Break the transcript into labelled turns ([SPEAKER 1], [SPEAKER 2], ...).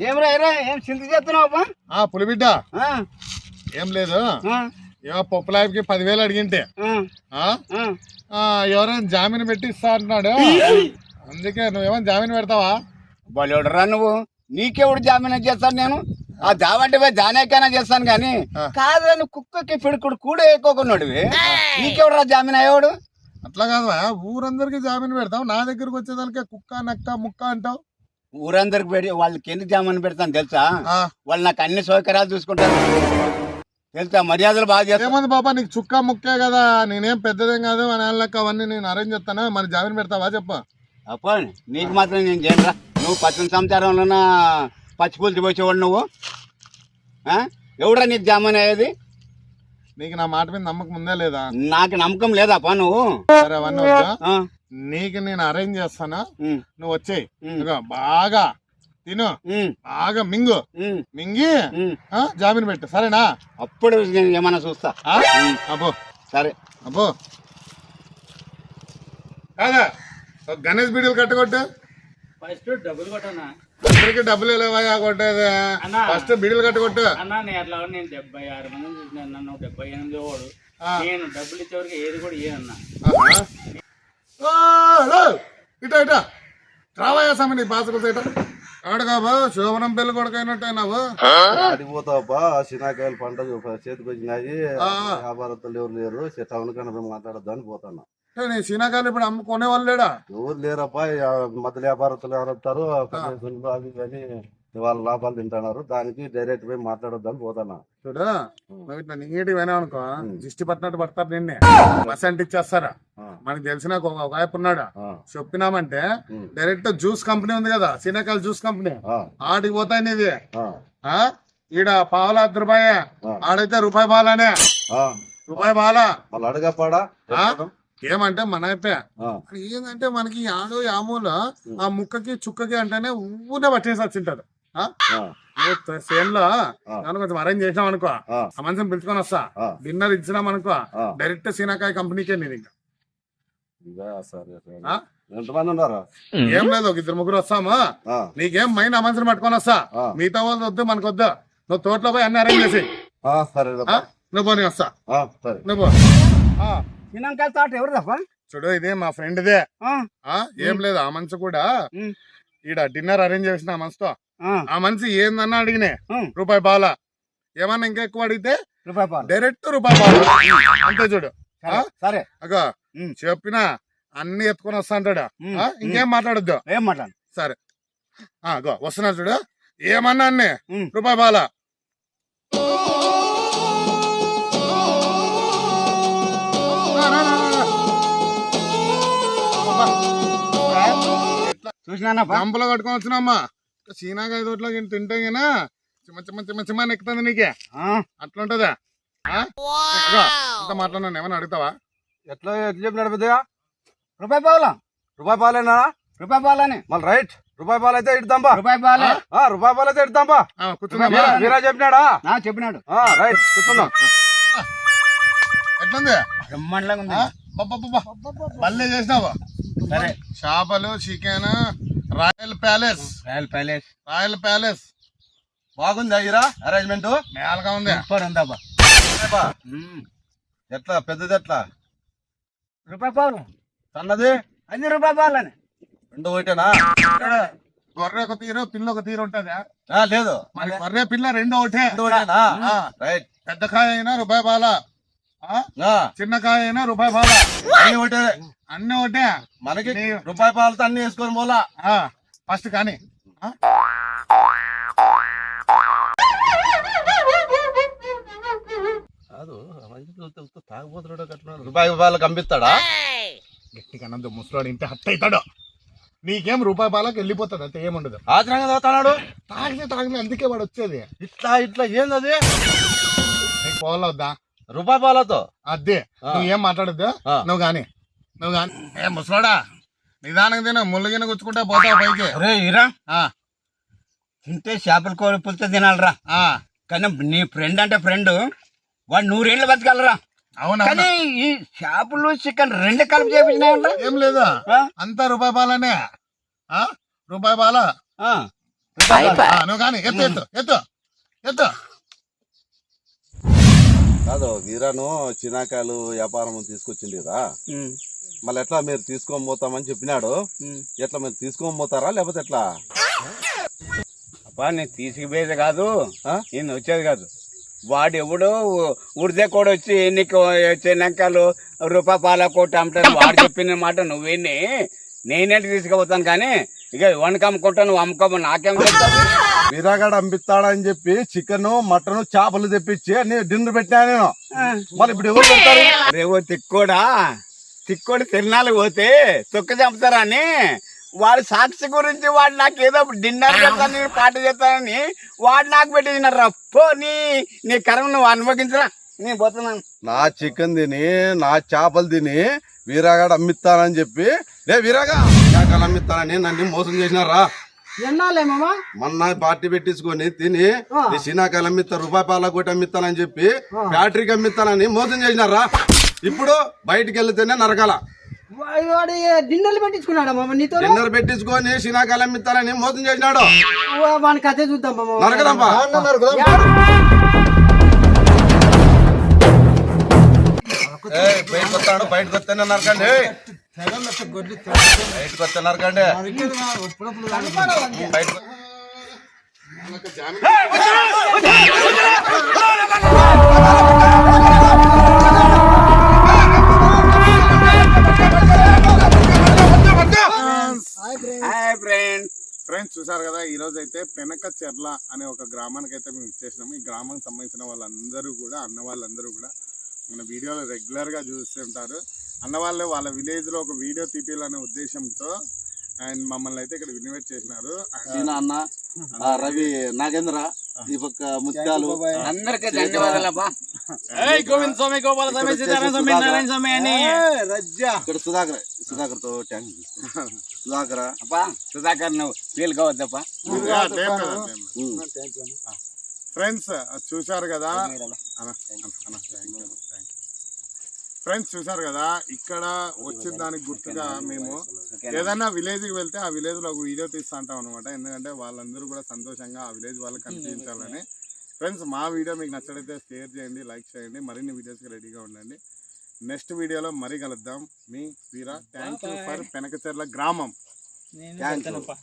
[SPEAKER 1] ఏరా, ఏం చింత చేస్తున్నావు అబ్బా?
[SPEAKER 2] ఆ పులిబిడ్డ.
[SPEAKER 1] ఆ,
[SPEAKER 2] ఏం లేదు.
[SPEAKER 1] ఆ,
[SPEAKER 2] ఏమో పప్పు పదివేలు అడిగింటే.
[SPEAKER 1] ఆ,
[SPEAKER 2] ఆ?
[SPEAKER 1] ఆ.
[SPEAKER 2] ఆ, ఎవరైనా జామీన్ పెట్టి ఇస్తా అంటున్నాడు అందుకే నువ్వేమో జామీన్ పెడతావా?
[SPEAKER 1] బలేడురా నువ్వు. నీకెవడు జామీన్ చేస్తాను నేను? ఆ దావంటే పోయి దానేకైనా చేస్తాను కానీ
[SPEAKER 2] ఆ.
[SPEAKER 1] కాదని కుక్కకి పిడుకుడు కూడా ఎక్కువకున్నాడువి. నీకెవడరా జామీన్ అయ్యేవాడు?
[SPEAKER 2] అట్లా కాదు ఊరందరికి జామీన్ పెడతావు. నా దగ్గరకు వచ్చేదానికి కుక్క నక్క ముక్క అంటావు.
[SPEAKER 1] ఊరందరికి పెడి వాళ్ళకి ఎందుకు జామీన్ పెడతాను తెలుసా? వాళ్ళు నాకు అన్ని సౌకర్యాలు చూసుకుంటారు. తెలుసా? మర్యాదలు బాగా చేస్తా.
[SPEAKER 2] ఏముంది బాబా నీకు చుక్క ముక్కే కదా నేనేం పెద్దదేం కాదు అని వాళ్ళకి అవన్నీ నేను అరేంజ్ చేస్తాను? మరి జామీన్ పెడతావా చెప్పు.
[SPEAKER 1] అప్ప నీకు మాత్రం నేను చేయనురా నువ్వు పచ్చని సంచారంలోన పచ్చిపూలు పోసేవాడు నువ్వు? ఆ? ఎవడురా నీకు జామీన్ అయ్యేది?
[SPEAKER 2] నీకు నా మాట మీద నమ్మకం ఉందే లేదా?
[SPEAKER 1] నాకు నమ్మకం లేదాపా నువ్వు.
[SPEAKER 2] నీకు నేను అరేంజ్ చేస్తాను? నువ్వు వచ్చేయి. బాగా తిను. బాగా మింగు. మింగి జామీన్ పెట్టు. సరేనా?
[SPEAKER 1] అప్పుడు నేను ఏమన్నా చూస్తా.
[SPEAKER 2] అబ్బో.
[SPEAKER 1] సరే.
[SPEAKER 2] అబ్బో. కాదా? గణేష్ బీడీలు కట్టగొట్టు.
[SPEAKER 3] ఫస్ట్ డబ్బులు కొట్టనా
[SPEAKER 2] అందరికి డబ్బులు లేవా కొట్టేది?
[SPEAKER 3] అన్నా.
[SPEAKER 2] ఫస్ట్ బీడీలు కట్టగొట్టు.
[SPEAKER 3] అన్న నేను అట్లా నేను డెబ్బై ఆరు మందిని చూసినాను నన్ను డెబ్బై ఎనిమిది వాడు. నేను డబ్బులు ఇచ్చేవరకు ఏది కూడా
[SPEAKER 2] హలో. ఇటా ఇటా. రావయ్యా స్వామి నీ బాసుకు ఇట. ఆడగాబా శోభనం పెళ్ళి కొడుకైనట్టే నువ్వు
[SPEAKER 4] అడిగిపోతావా శనాకాయలు పంట చూ- చేతికి వచ్చినాయి.
[SPEAKER 2] ఆ.
[SPEAKER 4] వ్యాపారస్తులు ఎవరు లేరు. టౌన్ కన్నా మాట్లాడద్దు అని పోతాను.
[SPEAKER 2] ఏ, నీ సీనాకాయలు ఇప్పుడు అమ్ముకునే వాళ్ళు లేడా?
[SPEAKER 4] ఎవరు లేరప్పా మధ్య వ్యాపారస్తులు ఎవరు వస్తారు? అవి వాళ్ళ లాభాలు తింటున్నారు దానికి డైరెక్ట్ పోయి మాట్లాడొద్దు అని పోతాను
[SPEAKER 2] చూడు నువ్వు ఇట్లా నీటి పోయినా అనుకో దిష్టి పట్టినట్టు పడతారు నిన్నే బస్ అంటే ఇచ్చేస్తారా. మనకి తెలిసిన ఒక వైపు ఉన్నాడు. చెప్పినామంటే. డైరెక్ట్ జ్యూస్ కంపెనీ ఉంది కదా సీనాకాయల జ్యూస్ కంపెనీ. ఆడికి పోతాయి నీది? ఈడ పావుల అర్ధ రూపాయ. ఆడైతే రూపాయి బాలనే
[SPEAKER 4] ఆ.
[SPEAKER 2] రూపాయి బాలా
[SPEAKER 4] మళ్ళీ అడగపాడా?
[SPEAKER 2] ఏమంటే మన అయిపోయా
[SPEAKER 4] ఆ.
[SPEAKER 2] ఏంటంటే మనకి ఆడు యాములు ఆ ముక్కకి చుక్కకి అంటేనే ఊనే పట్టేసి వచ్చింటారు సేన్లో నన్ను కొంచెం అరేంజ్ చేసినాం అనుకో.
[SPEAKER 4] ఆ.
[SPEAKER 2] మనిషిని పిలుచుకొని వస్తా. డిన్నర్ ఇచ్చినాం అనుకో. డైరెక్ట్ సీనాకాయ కంపెనీకే నేను ఇంకా?
[SPEAKER 4] ఎంతమంది ఉన్నారు?
[SPEAKER 2] ఏం లేదు ఒక ఇద్దరు ముగ్గురు వస్తాము. నీకేం మైండ్ ఆ మనిషిని పట్టుకొని వస్తా. మిగతా వాళ్ళు వద్దు మనకు వద్దు. నువ్వు తోటలో పోయి అన్ని అరేంజ్ చేసి
[SPEAKER 4] ఆ, సరే
[SPEAKER 2] ఆ? నువ్వు పోనీ వస్తా.
[SPEAKER 4] సరే.
[SPEAKER 2] నువ్వు పో. ఆ,
[SPEAKER 1] తినాక తాట ఎవరు తప్ప
[SPEAKER 2] చూడు ఇదే మా ఫ్రెండ్దే ఆ. ఏం లేదు ఆ మనిషి కూడా. ఈడ డిన్నర్ అరేంజ్ చేసిన ఆ మనిషితో ఆ. మనిషి ఏందన్నా అడిగినే. రూపాయి బాల ఏమన్నా ఇంకా ఎక్కువ అడిగితే?
[SPEAKER 1] రూపాయి పాలు.
[SPEAKER 2] డైరెక్ట్ రూపాయి బాల అంతే చూడు?
[SPEAKER 1] సరే
[SPEAKER 2] అగో. చెప్పినా అన్ని ఎత్తుకొని వస్తా అంటాడు? ఇంకేం మాట్లాడొద్దు.
[SPEAKER 1] ఏం మాట్లాడు
[SPEAKER 2] సరే. ఆ, గో వస్తున్నా చూడు. ఏమన్నా అన్ని. రూపాయి బాల
[SPEAKER 1] చూసినానప్పా
[SPEAKER 2] గంపలో కట్టుకొని వచ్చినమ్మా చీనాకాయ తోటలో గిన్నె తింటే గినా చిమ్మ చిమ్మ చిమ్మ చిమ్మ ఎక్కుతుంది నీకే.
[SPEAKER 1] ఆ,
[SPEAKER 2] అట్లుంటదా? ఆ? ఇదిగో, ఇంత మాట్లాడినాను ఏమన్నా అడుగుతావా?
[SPEAKER 4] ఎట్లా ఎట్లా చెప్పినాడు పెద్దగా
[SPEAKER 1] రూపాయి పావులా?
[SPEAKER 4] రూపాయి పాలేనా
[SPEAKER 1] రూపాయి పాలని
[SPEAKER 4] మళ్ళీ రైట్. రూపాయి పాలు అయితే ఇడతాంబా
[SPEAKER 1] రూపాయి పాలే
[SPEAKER 4] ఆ, రూపాయి పాలు అయితే ఇడతాంబా
[SPEAKER 2] ఆ, కూర్చుందామా
[SPEAKER 4] మీరా మీరా. చెప్పినాడా?
[SPEAKER 1] నా చెప్పినాడు.
[SPEAKER 4] ఆ, రైట్. కూర్చుందాం.
[SPEAKER 2] ఎట్లుంది?
[SPEAKER 1] బ్రహ్మాండంగా ఉంది.
[SPEAKER 2] భలే చేసినావు?
[SPEAKER 1] సరే.
[SPEAKER 2] చేపలు chicken royal palace.
[SPEAKER 1] Royal palace.
[SPEAKER 2] Royal palace.
[SPEAKER 4] బాగుంది అయ్యరా అరేంజ్మెంట్
[SPEAKER 2] మేలగా ఉంది.
[SPEAKER 1] సూపర్.
[SPEAKER 4] ఎట్లా పెద్దది ఎట్లా?
[SPEAKER 1] రూపాయి పావులు
[SPEAKER 4] సన్నది?
[SPEAKER 1] అన్ని రూపాయి పాలని
[SPEAKER 4] రెండు ఒకటేనా?
[SPEAKER 2] గొర్రె ఒక తీరు పిల్ల ఒక తీరు ఉంటది?
[SPEAKER 4] లేదు.
[SPEAKER 2] మరి గొర్రె పిల్ల రెండు ఒకటే.
[SPEAKER 4] రైట్.
[SPEAKER 2] పెద్ద కాయ అయినా రూపాయి బాల ఆ?
[SPEAKER 4] ఆ,
[SPEAKER 2] చిన్న కాయ అయినా రూపాయి బాల
[SPEAKER 4] అన్ని ఒకటే.
[SPEAKER 2] అన్ని ఒకటే?
[SPEAKER 4] మనకి
[SPEAKER 2] నీ-
[SPEAKER 4] రూపాయి పాలతో అన్ని వేసుకొని పోలా?
[SPEAKER 2] ఆ, ఫస్ట్ కానీ.
[SPEAKER 4] తాగుపోతున్నాడు రూపాయి పాలకు పంపిస్తాడా
[SPEAKER 2] గట్టిగా అన్నది ముసలాడు ఇంటే హట్ అవుతాడు. నీకేం రూపాయి బాలకు వెళ్ళిపోతుంది అంతే ఏముండదు
[SPEAKER 4] ఆచరంగా తాగుతున్నాడు
[SPEAKER 2] తాగితే తాగితే అందుకే వాడు వచ్చేది.
[SPEAKER 4] ఇట్లా ఇట్లా ఏందది
[SPEAKER 2] నీకు పోలవద్దా
[SPEAKER 4] రూపాయి పాలతో?
[SPEAKER 2] అదే. నువ్వు ఏం మాట్లాడద్దు. నువ్వు గాని. నువ్వు గాని. ఏ ముసలాడా నిదానంగా తిన. ముళ్ళగిన గుచ్చుకుంటా పోతావు పైకి.
[SPEAKER 1] రే ఇరా.
[SPEAKER 2] ఆ,
[SPEAKER 1] తింటే చేపల కూర పులితో తినాలిరా.
[SPEAKER 2] ఆ,
[SPEAKER 1] కానీ నీ ఫ్రెండ్ అంటే ఫ్రెండ్ వాడు నూరేళ్ళు బతకాలరా.
[SPEAKER 2] అవునా
[SPEAKER 1] కానీ ఈ చేపలు చికెన్ రెండు కలిపి చేపించినాయంట
[SPEAKER 2] ఏం లేదా? అంతా రూపాయి పాలనే. ఆ? రూపాయి పాల? ఆ, నువ్వు కానీ ఎత్తు ఎత్తు ఎత్తు ఎత్తు.
[SPEAKER 4] కాదు వీరాను చినాకాయలు వ్యాపారం తీసుకొచ్చింది కదా మళ్ళీ ఎట్లా మీరు తీసుకొని పోతామని చెప్పినాడు. ఎట్లా మీరు తీసుకొని పోతారా లేకపోతే ఎట్లా?
[SPEAKER 1] అబ్బా నేను తీసుకుపోయేది కాదు? నేను వచ్చేది కాదు. వాడు ఎవడో ఉడితే కూడా వచ్చి నీకు చిన్నక్కలు రూపాయి పాల కోటి అమ్ముతాడు. వాడు చెప్పిన మాట నువ్వేని నేనేంటి తీసుకుపోతాను కానీ ఇక వనక అమ్ముకుంటా నువ్వు అమ్ముకోమో నాకేం చెప్తావు
[SPEAKER 4] వీరాగాడు అమ్మిస్తాడని చెప్పి చికెన్ మటన్ చేపలు తెప్పించి అన్ని డిన్నర్ పెట్టినా నేను. మరి ఇప్పుడు ఎవరు పెడతారు?
[SPEAKER 1] రేవో తిక్కోడా? తిక్కోడు తిరణాలు పోతే తొక్క చంపుతారా అని? వాడు సాక్షి గురించి వాడు నాకు ఏదో డిన్నర్ చేస్తాను నేను పాట చేస్తానని వాడు నాకు పెట్టిన రప్పో నీ నీ కర్మ నువ్వు అనుభవించరా. నేను పోతున్నాను
[SPEAKER 4] నా చికెన్ తిని నా చేపలు తిని వీరాగాడు అమ్మిస్తానని చెప్పి లే వీరాగా అమ్మిస్తానని నన్ను మోసం చేసినారా?
[SPEAKER 5] ఎన్నాలే మామా
[SPEAKER 4] మొన్న పార్టీ పెట్టించుకొని తిని ఈ శీనాకాయలు అమ్మిస్తా రూపాయి పాల కోటి అమ్మిస్తానని చెప్పి ఫ్యాక్టరీకి అమ్మిస్తానని మోసం చేసినారా? ఇప్పుడు బయటికి వెళ్తేనే నరకాల
[SPEAKER 5] డిన్నర్లు పెట్టించుకున్నాడా మామ నీతో?
[SPEAKER 4] డిన్నర్ పెట్టించుకొని శీనాకాయలు అమ్మిస్తానని మోసం చేసినాడు.
[SPEAKER 5] వాని కథే చూద్దాం మామ.
[SPEAKER 4] నరకదంపా. ఏయ్, బయటకు వస్తాడు బయటకు వస్తేనే నరకండి. ఏయ్. బయటకు
[SPEAKER 1] హాయ్ ఫ్రెండ్
[SPEAKER 2] ఫ్రెండ్స్ చూసారు కదా ఈ రోజు అయితే పెనక చెర్ల అనే ఒక గ్రామానికి అయితే మేము ఇచ్చేసినాము. ఈ గ్రామానికి సంబంధించిన వాళ్ళందరూ కూడా అన్న వాళ్ళందరూ కూడా మన వీడియోలో రెగ్యులర్గా చూస్తుంటారు. అన్న వాళ్ళే వాళ్ళ విలేజ్లో ఒక వీడియో తీపియాలనే ఉద్దేశంతో అండ్ మమ్మల్ని అయితే ఇక్కడ ఇన్వైట్ చేసినారు.
[SPEAKER 4] సీనా అన్న రవి నాగేంద్ర ఈ పక్క ముత్యాలు
[SPEAKER 1] అందరికీ ధన్యవాదాలబ్బా.
[SPEAKER 3] గోవింద్ స్వామి గోపాల స్వామి సీతారామ స్వామి నారాయణ స్వామి అని.
[SPEAKER 4] ఇక్కడ సుధాకర్ సుధాకర్తో ట్యాంక్ సుధాకర్.
[SPEAKER 1] అబ్బా సుధాకర్ నువ్వు ఫీల్ కావద్దప్పా
[SPEAKER 2] ఫ్రెండ్స్ చూశారు కదా? ఫ్రెండ్స్ చూశారు కదా ఇక్కడ వచ్చిన దానికి గుర్తుగా మేము ఏదైనా విలేజ్కి వెళ్తే ఆ విలేజ్లో ఒక వీడియో తీస్తా ఉంటాం అనమాట ఎందుకంటే వాళ్ళందరూ కూడా సంతోషంగా ఆ విలేజ్ వాళ్ళకి కనిపించాలని. ఫ్రెండ్స్ మా వీడియో మీకు నచ్చడైతే షేర్ చేయండి లైక్ చేయండి మరిన్ని వీడియోస్కి రెడీగా ఉండండి. నెక్స్ట్ వీడియోలో మరీ కలుద్దాం. మీ Veera thank you for Penakacherla గ్రామం.
[SPEAKER 4] you.
[SPEAKER 3] చెప్తానప్పా